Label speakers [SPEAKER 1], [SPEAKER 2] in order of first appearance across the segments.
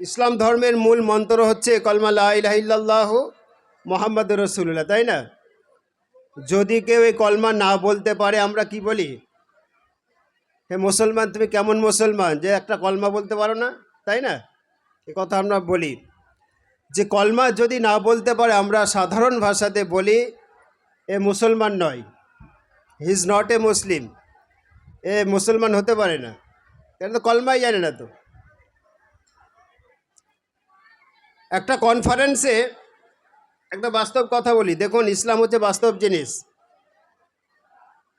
[SPEAKER 1] ইসলাম ধর্মের মূল মন্ত্র হচ্ছে কলমা লাহ মোহাম্মদ রসুল্লাহ তাই না? যদি কেউ এই কলমা না বলতে পারে, আমরা কি বলি? হে মুসলমান, তুমি কেমন মুসলমান? যে একটা কলমা বলতে পারো না, তাই না? এ কথা আমরা বলি। যে কলমা যদি না বলতে পারে, আমরা সাধারণ ভাষাতে বলি, এ মুসলমান নয়। হি ইজ নট এ মুসলিম। এ মুসলমান হতে পারে না। কেন তো কলমাই জানে না তো। একটা কনফারেন্সে একটা বাস্তব কথা বলি। দেখুন, ইসলাম হচ্ছে বাস্তব জিনিস।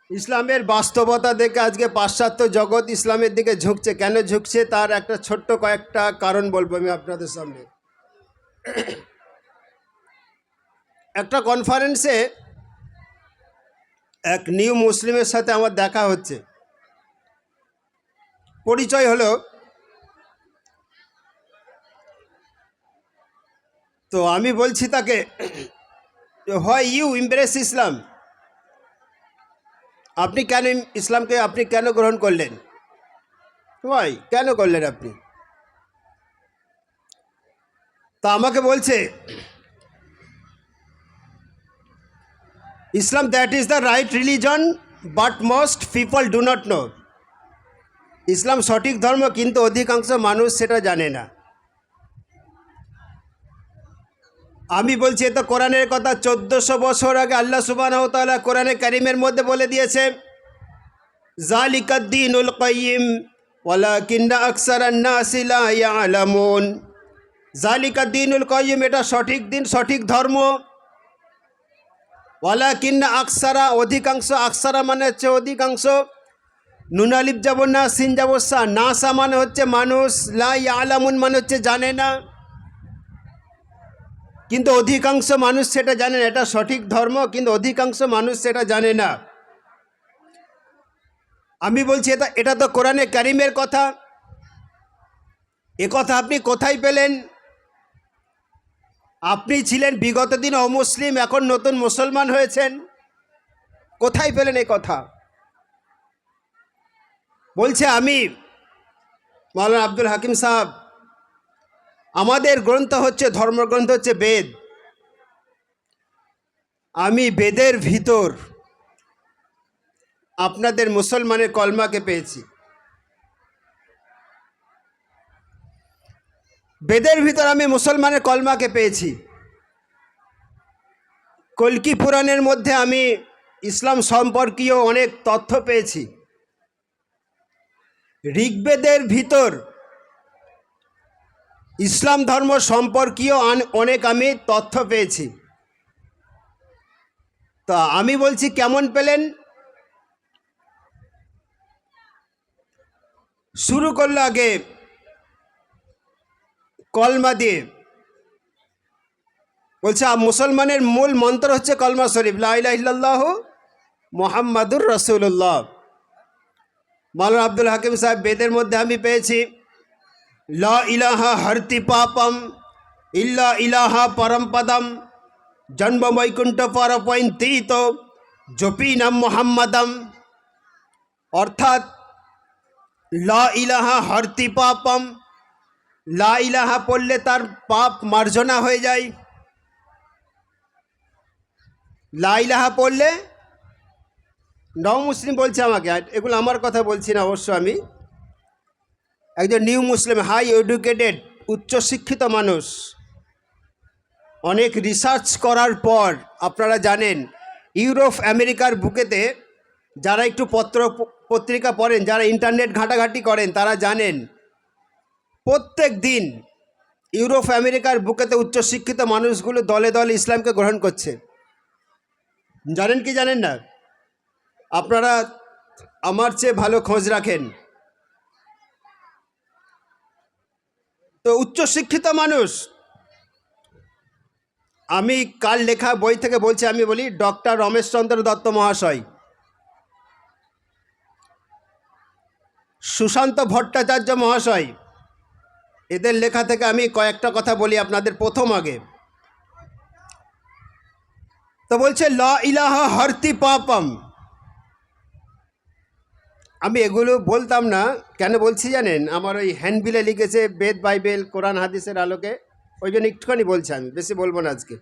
[SPEAKER 1] ইসলামের বাস্তবতা দেখে আজকে পাশ্চাত্য জগৎ ইসলামের দিকে ঝুঁকছে। কেন ঝুঁকছে? তার একটা ছোট্ট কয়েকটা কারণ বলব আমি আপনাদের সামনে। একটা কনফারেন্সে এক নিউ মুসলিমের সাথে আমার দেখা হচ্ছে। পরিচয় হলো তো আমি বলছি তাকে হয় ইউ ইমপ্রেস ইসলাম আপনি কেন ইসলামকে আপনি কেন গ্রহণ করলেন? হয় কেন করলেন আপনি? তা আমাকে বলছে Islam that is the right religion but most people do not know ইসলাম সঠিক ধর্ম, কিন্তু অধিকাংশ মানুষ সেটা জানে না। আমি বলছি, এ তো কোরআনের কথা, চোদ্দোশো বছর আগে আল্লাহ সুবাহ তাআলা কোরআনে কারিমের মধ্যে বলে দিয়েছে জালিকাদ্দিনুল কাইয়িম, ওয়ালাকিন্না আকসার লা ইয়ালামুন। জালিকাদ্দিনুল কাইয়িম, এটা সঠিক দিন, সঠিক ধর্ম। ওয়ালাকিন্না আকসারা, অধিকাংশ আকসারা মানে হচ্ছে অধিকাংশ। নুনালিপ যাব না, সিন যাব সা, নাসা মানে হচ্ছে মানুষ, লা ইয়ালামুন মানে হচ্ছে জানে না। কিন্তু অধিকাংশ মানুষ সেটা জানে না। এটা সঠিক ধর্ম, কিন্তু অধিকাংশ মানুষ সেটা জানে না। আমি বলছি, এটা এটা তো কোরআনে কারিমের কথা। এ কথা আপনি কোথায় পেলেন? আপনি ছিলেন বিগত দিন অমুসলিম, এখন নতুন মুসলমান হয়েছেন। কোথায় পেলেন এ কথা? বলছে আমি মৌলানা আব্দুল হাকিম সাহেব আমাদের গ্রন্থ হচ্ছে, ধর্মগ্রন্থ হচ্ছে বেদ। আমি বেদের ভিতর আপনাদের মুসলমানের কলমাকে পেয়েছি। বেদের ভিতর আমি মুসলমানের কলমাকে পেয়েছি। কলকি পুরাণের মধ্যে আমি ইসলাম সম্পর্কীয় অনেক তথ্য পেয়েছি। ঋগ্বেদের ভিতর ইসলাম ধর্ম সম্পর্কীয় অনেক আমি তথ্য পেয়েছি। তা আমি বলছি কেমন পেলেন? শুরু করল আগে কলমা দিয়ে। বলছে মুসলমানের মূল মন্ত্র হচ্ছে কলমা শরীফ। লাহ মোহাম্মদুর রসুল্লাহ মাওলানা আব্দুল হাকিম সাহেব বেদের মধ্যে আমি পেয়েছি। লা ইলাহা হরতি পাপম, ইল্লা ইলাহা পরম পদম, জন্ম বৈকুণ্ঠ পর পৈন্তীত, জপিনাম মোহাম্মদম। অর্থাৎ লা ইলাহা হরতি পাপম, লা ইলাহা পড়লে তার পাপ মার্জনা হয়ে যায়। লা ইলাহা পড়লে নও মুসলিম বলছে আমাকে এগুলো আমার কথা বলছি না অবশ্য আমি। একজন নিউ মুসলিম হাই এডুকেটেড উচ্চশিক্ষিত মানুষ। অনেক রিসার্চ করার পর, আপনারা জানেন, ইউরোপ, আমেরিকার বুকেতে যারা একটু পত্র, পত্রিকা পড়েন, যারা ইন্টারনেট ঘাঁটাঘাঁটি করেন, তারা জানেন, প্রত্যেক দিন ইউরোপ, আমেরিকার বুকেতে উচ্চশিক্ষিত মানুষগুলো দলে দলে ইসলামকে গ্রহণ করছে। জানেন কি জানেন না? আপনারা আমার চেয়ে ভালো খোঁজ রাখেন। তো উচ্চশিক্ষিত মানুষ। আমি কাল লেখা বই থেকে বলছি আমি বলি ডক্টর রমেশচন্দ্র দত্ত মহাশয়। সুশান্ত ভট্টাচার্য মহাশয়। এদের লেখা থেকে আমি কয়েকটা কথা বলি আপনাদের প্রথম আগে। তো বলছে, ল ইলাহা হরতি পাপম। আমি এগুলো বলতাম না, কেন বলছি জানেন? আমার ওই হ্যান্ডবিলে লিখেছে বেদ বাইবেল, কোরআন, হাদিসের আলোকে। ওই জন্য একটুখানি বলছি আমি, বেশি বলব না আজকে।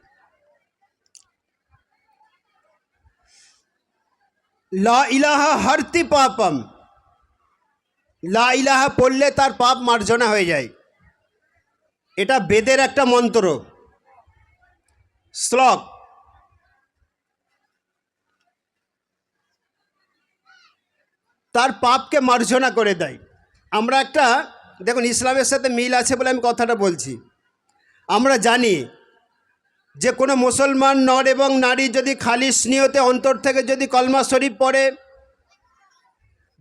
[SPEAKER 1] লা ইলাহা হরতি পাপম। লা ইলাহা পড়লে তার পাপ মার্জনা হয়ে যায়। এটা বেদের একটা মন্ত্র। শ্লোক। তার পাপকে মার্জনা করে দেয়। আমরা একটা, দেখুন, ইসলামের সাথে মিল আছে বলে আমি কথাটা বলছি। আমরা জানি যে কোনো মুসলমান নর এবং নারী যদি খালিস নিয়তে অন্তর থেকে যদি কলমা শরীফ পড়ে,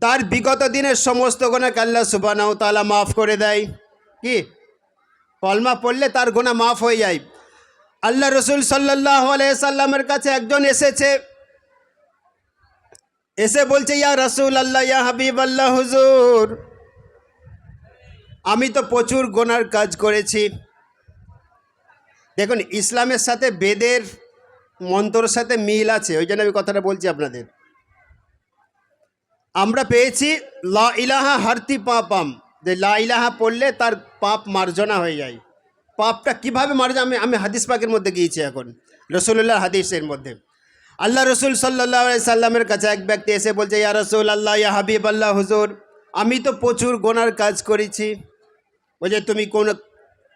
[SPEAKER 1] তার বিগত দিনের সমস্ত গোনা কাল্লা সুবানাও তালা মাফ করে দেয়। কি? কলমা পড়লে তার গোনা মাফ হয়ে যায়। আল্লাহ রসুল সাল্লাহ সাল্লামের কাছে একজন এসেছে এসে বলছে, ইয়া রসুল আল্লাহ ইয়া হাবিব আল্লাহ হুজুর, আমি তো প্রচুর গোনার কাজ করেছি। দেখুন, ইসলামের সাথে বেদের মন্ত্রর সাথে মিল আছে, ওই জন্য আমি কথাটা বলছি আপনাদের। আমরা পেয়েছি, লা ইলাহা হারতি পাপাম, যে লা ইলাহা পড়লে তার পাপ মার্জনা হয়ে যায়। পাপটা কীভাবে মার্জনা, আমি আমি হাদিস পাকের মধ্যে গিয়েছি এখন রসুল্লাহ হাদিসের মধ্যে। আল্লাহ রসুল সাল্লাহ সাল্লামের কাছে এক ব্যক্তি এসে বলছে, ইয়া রসুল আল্লাহ ইয়া হাবিব আল্লাহ হুজুর, আমি তো প্রচুর গোনার কাজ করেছি। বলছে, তুমি কোন,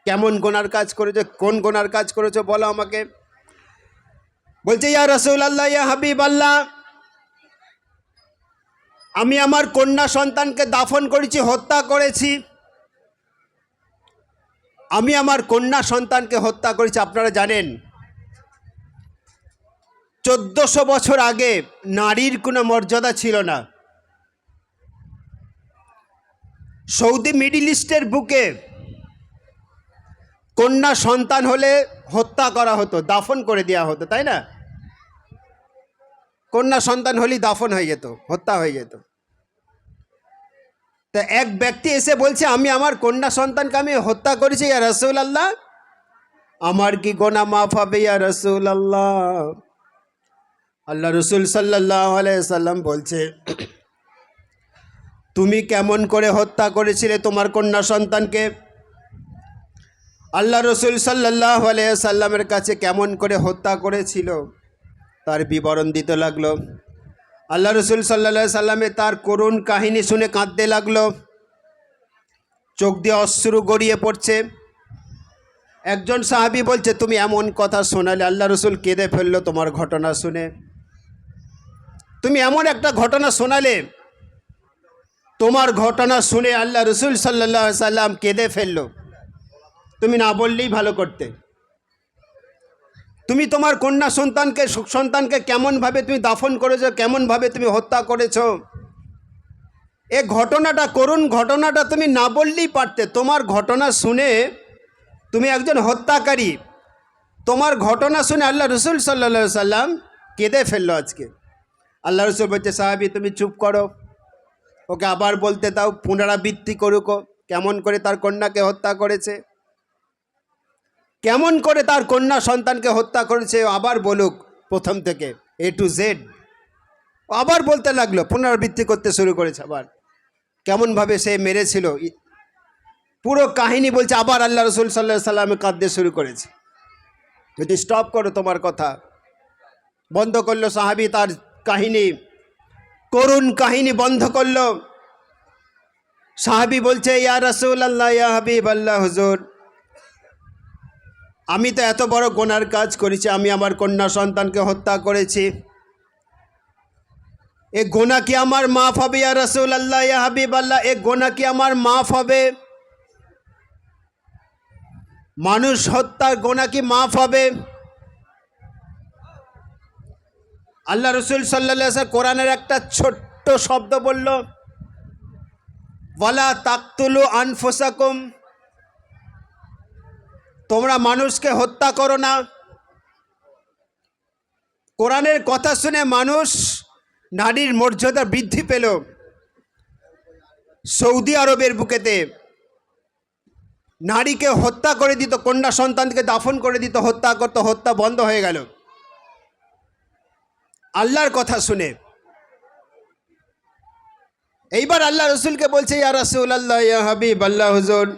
[SPEAKER 1] কেমন গোনার কাজ করেছ? কোন গোনার কাজ করেছ? বলো আমাকে। বলছে, ইয়া রসুল আল্লাহ ইয়া হাবিব আল্লাহ আমি আমার কন্যা সন্তানকে দাফন করেছি, হত্যা করেছি। আমি আমার কন্যা সন্তানকে হত্যা করেছি, আপনারা জানেন? চোদ্দশো বছর আগে নারীর কোনো মর্যাদা ছিল না। সৌদি মিডিল ইস্টের বুকে কন্যা সন্তান হলে হত্যা করা হতো, দাফন করে দেওয়া হতো, তাই না? কন্যা সন্তান হলেই দাফন হয়ে যেত, হত্যা হয়ে যেত। তা এক ব্যক্তি এসে বলছে, আমি আমার কন্যা সন্তানকে আমি হত্যা করেছি, ইয়া রসুল আল্লাহ আমার কি গোনা মাফ হবে, ইয়া রসুল আল্লাহ আল্লাহ রসুল সাল্লাহ সাল্লাম বলছে, তুমি কেমন করে হত্যা করেছিলে তোমার কন্যা সন্তানকে? আল্লাহ রসুল সাল্লাহ সাল্লামের কাছে কেমন করে হত্যা করেছিল? তার বিবরণ দিতে লাগল। আল্লাহ রসুল সাল্লা সাল্লামে তার করুণ কাহিনী শুনে কাঁদতে লাগল। চোখ দিয়ে অশ্রু গড়িয়ে পড়ছে। একজন সাহাবি বলছে, তুমি এমন কথা শোনালে আল্লাহ রসুল কেঁদে ফেলল তোমার ঘটনা শুনে। তুমি এমন একটা ঘটনা শোনালে, তোমার ঘটনা শুনে আল্লাহ রসুল সাল্লাহ সাল্লাম কেঁদে ফেলল। তুমি না বললেই ভালো করতে। তুমি তোমার কন্যা সন্তানকে সন্তানকে কেমনভাবে তুমি দাফন করেছ, কেমনভাবে তুমি হত্যা করেছ? এ ঘটনাটা করুন, ঘটনাটা তুমি না বললেই পারতে। তোমার ঘটনা শুনে তুমি একজন হত্যাকারী। তোমার ঘটনা শুনে আল্লাহ রসুল সাল্লা সাল্লাম কেঁদে ফেলল আজকে। আল্লাহ রসুল বলছে, সাহাবি, তুমি চুপ করো। ওকে আবার বলতে দাও পুনরাবৃত্তি করুক কেমন করে তার কন্যাকে হত্যা করেছে? কেমন করে তার কন্যা সন্তানকে হত্যা করেছে আবার বলুক প্রথম থেকে এ টু জেড আবার বলতে লাগল পুনরাবৃত্তি করতে শুরু করেছে আবার। কেমনভাবে সে মেরেছিল? পুরো কাহিনী বলছে, আবার আল্লাহ রসুল সাল্লাহ সাল্লামে কাঁদতে শুরু করেছে। যদি স্টপ করো তোমার কথা। বন্ধ করল সাহাবি তার কাহিনী, করুণ কাহিনী বন্ধ করল। সাহাবি বলছে, ইয়া রসুল আল্লাহ ইয়া হাবিব আল্লাহ হুজুর, আমি তো এত বড় গোনার কাজ করেছি, আমি আমার কন্যা সন্তানকে হত্যা করেছি। এ গোনা কি আমার মাফ হবে, ইয়া রসুল আল্লাহ ইয়া হাবিব আল্লাহ এ গোনা কি আমার মাফ হবে? মানুষ হত্যার গোনা কি মাফ হবে? আল্লাহ রসুল সাল্লা কোরআনের একটা ছোট্ট শব্দ বলল, ওয়ালা তাকতুলু আনফোসাকুম, তোমরা মানুষকে হত্যা করো না। কোরআনের কথা শুনে মানুষ নারীর মর্যাদা বৃদ্ধি পেল সৌদি আরবের বুকেতে। নারীকে হত্যা করে দিত, কন্যা সন্তানকে দাফন করে দিত, হত্যা করতো, হত্যা বন্ধ হয়ে গেল। আল্লাহর কথা শুনে। এইবার আল্লাহ রসুলকে বলছে, ইয়া রসুল আল্লাহ ইয়া হাবিব, আল্লাহ হুজুর,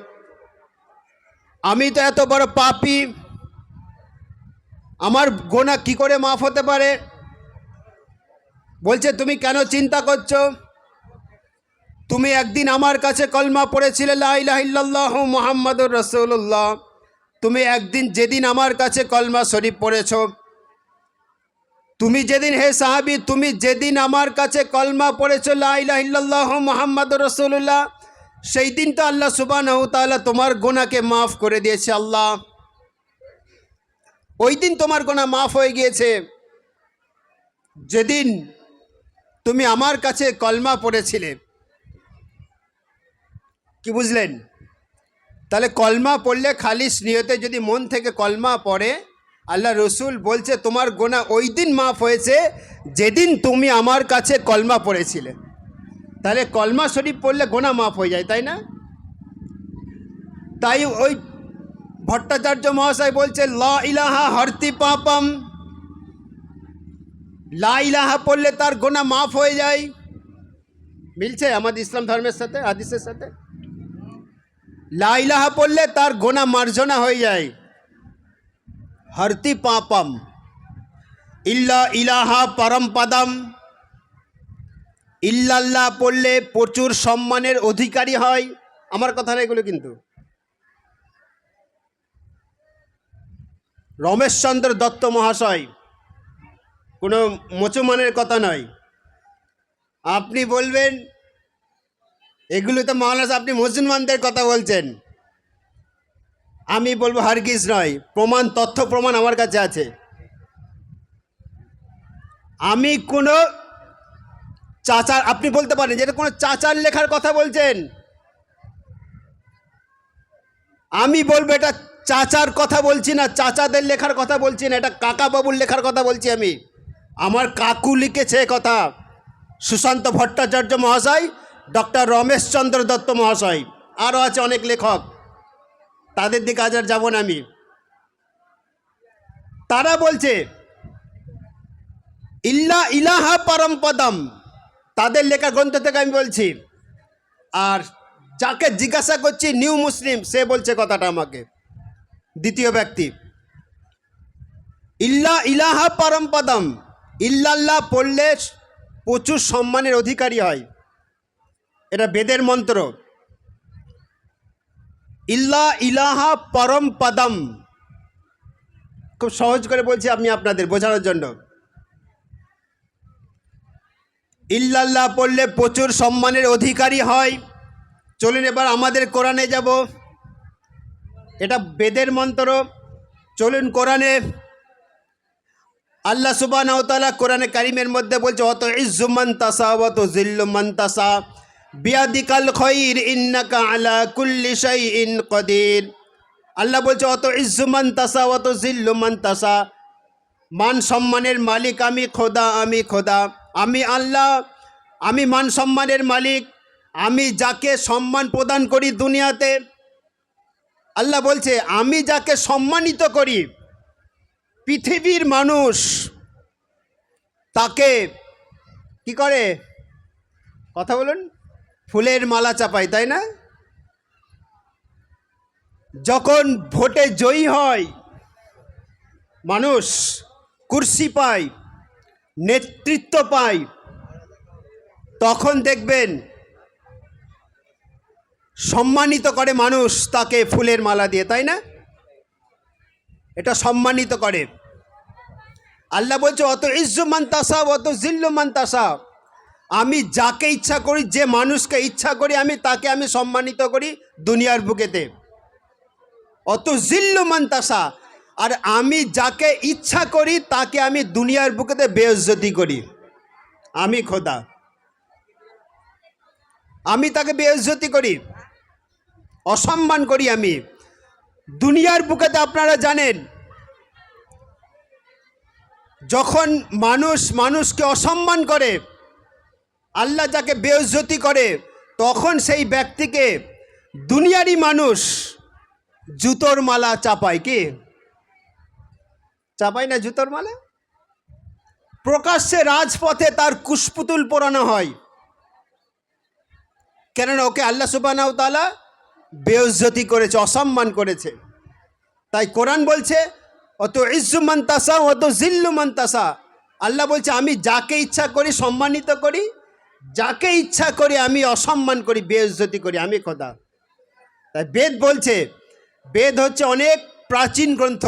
[SPEAKER 1] আমি তো এত বড় পাপি, আমার গোনা কি করে মাফ হতে পারে? বলছে, তুমি কেন চিন্তা করছ? তুমি একদিন আমার কাছে কলমা পড়েছিলে লাহ মোহাম্মদুর রসুল্লাহ তুমি একদিন যেদিন আমার কাছে কলমা শরীফ পড়েছ তুমি যেদিন হে সাহাবি, তুমি যেদিন আমার কাছে কলমা পড়েছ লাহ মোহাম্মদুর রসুল্লাহ সেই দিন তো আল্লাহ তাআলা তোমার গোনাকে মাফ করে দিয়েছে, আল্লাহ। ওই দিন তোমার গোনা মাফ হয়ে গিয়েছে। যেদিন তুমি আমার কাছে কলমা পড়েছিলে। কি বুঝলেন? তাহলে কলমা পড়লে খালিস নিয়তে যদি মন থেকে কলমা পড়ে আল্লাহ রসুল বলছে, তোমার গোনা ওই দিন মাফ হয়েছে যেদিন তুমি আমার কাছে কলমা পড়েছিলে। তাহলে কলমা শরীফ পড়লে গোনা মাফ হয়ে যায়, তাই না? তাই ওই ভট্টাচার্য মহাশয় বলছে, ল ইলাহা হরতি পাপম। লা ইলাহা পড়লে তার গোনা মাফ হয়ে যায়। মিলছে আমাদের ইসলাম ধর্মের সাথে, হাদিসের সাথে? লা ইলাহা পড়লে তার গোনা মার্জনা হয়ে যায়। হরতি পাপম ইল্লা ইলাহা পরম পদম ইল্লাল্লাহ পড়লে প্রচুর সম্মানের অধিকারী হয়। আমার কথা না এগুলো কিন্তু। রমেশচন্দ্র দত্ত মহাশয়, কোনো মুসলমানের কথা নয়। আপনি বলবেন, এগুলো তো মহারাজ, আপনি মুসলমানদের কথা বলছেন। আমি বলব হারগিজ নয়, প্রমাণ, তথ্য, প্রমাণ আমার কাছে আছে। আমি কোনো চাচার, আপনি বলতে পারেন যেটা কোনো চাচার লেখার কথা বলছেন? আমি বলব এটা চাচার কথা বলছি না, চাচাদের লেখার কথা বলছি না, এটা কাকা বাবুর লেখার কথা বলছি আমি। আমার কাকু লিখেছে কথা, সুশান্ত ভট্টাচার্য মহাশয়, ডক্টর রমেশচন্দ্র দত্ত মহাশয়। আরও আছে অনেক লেখক। তাদের দিকে আজ আর যাব না আমি। তারা বলছে, ইল্লা ইলাহা পরমপদম তাদের লেখা গ্রন্থ থেকে আমি বলছি, আর যাকে জিজ্ঞাসা করছি নিউ মুসলিম, সে বলছে কথাটা আমাকে। দ্বিতীয় ব্যক্তি, ইল্লা ইলাহা পরমপদম ইল্লাল্লাহ পড়লে প্রচুর সম্মানের অধিকারী হয়। এটা বেদের মন্ত্র। ইল্লা ইলাহা পরম পদম। খুব সহজ করে বলছি আমি আপনাদের বোঝানোর জন্য। ইল্লাল্লাহ পড়লে প্রচুর সম্মানের অধিকারী হয়। চলুন এবার আমাদের কোরআনে যাব। এটা বেদের মন্ত্র। চলুন কোরআনে। আল্লাহ সুবাহ কোরআনে কারিমের মধ্যে বলছে অত ইজ্জুমান তাসা অত জিল্লুমান তাসা। বিয়াদিকাল খৈর ইন্নাকা আলা কুল্লি শাইইন কদির। আল্লাহ বলছে, অত ইজ্জুমান তাসা অত জিল্লুমান তাসা মান সম্মানের মালিক আমি, খোদা আমি খোদা। আমি আল্লাহ, আমি মান সম্মানের মালিক। আমি যাকে সম্মান প্রদান করি দুনিয়াতে। আল্লাহ বলছে, আমি যাকে সম্মানিত করি, পৃথিবীর মানুষ তাকে কি করে? কথা বলুন। ফুলের মালা চাপায় তাই না? যখন ভোটে জয়ী হয়, মানুষ কুর্সি পায়, নেতৃত্ব পায়, তখন দেখবেন সম্মানিত করে মানুষ তাকে ফুলের মালা দিয়ে, তাই না? এটা সম্মানিত করে। আল্লাহ বলছে অত ইজ্জুমান তাসা অত জিল্লুমান তাসা আমি যাকে ইচ্ছা করি, যে মানুষকে ইচ্ছা করি, আমি তাকে আমি সম্মানিত করি দুনিয়ার বুকেতে। অত জিল্লুমান তাসা আর আমি যাকে ইচ্ছা করি, তাকে আমি দুনিয়ার বুকেতে বেয়জ্জতি করি। আমি খোদা। আমি তাকে বেয়জ্জতি করি। অসম্মান করি আমি। দুনিয়ার বুকেতে আপনারা জানেন, যখন মানুষ মানুষকে অসম্মান করে আল্লাহ যাকে বেয়জ্জতি করে, তখন সেই ব্যক্তিকে দুনিয়ারই মানুষ জুতোর মালা চাপায় কি? চাপায় না জুতোর মালা? প্রকাশ্যে রাজপথে তার কুশপুতুল পোড়ানো হয়। কেননা ওকে আল্লাহ সুবাহ তালা বেউজ্জতি করেছে, অসম্মান করেছে। তাই কোরআন বলছে, অত ইজ্জু মান্তাসা অত জিল্লু মান্তাসা আল্লাহ বলছে, আমি যাকে ইচ্ছা করি, সম্মানিত করি যাকে ইচ্ছা করি আমি অসম্মান করি বেজ্জতি করি, আমি খোদা। তাই বেদ বলছে, বেদ হচ্ছে অনেক প্রাচীন গ্রন্থ।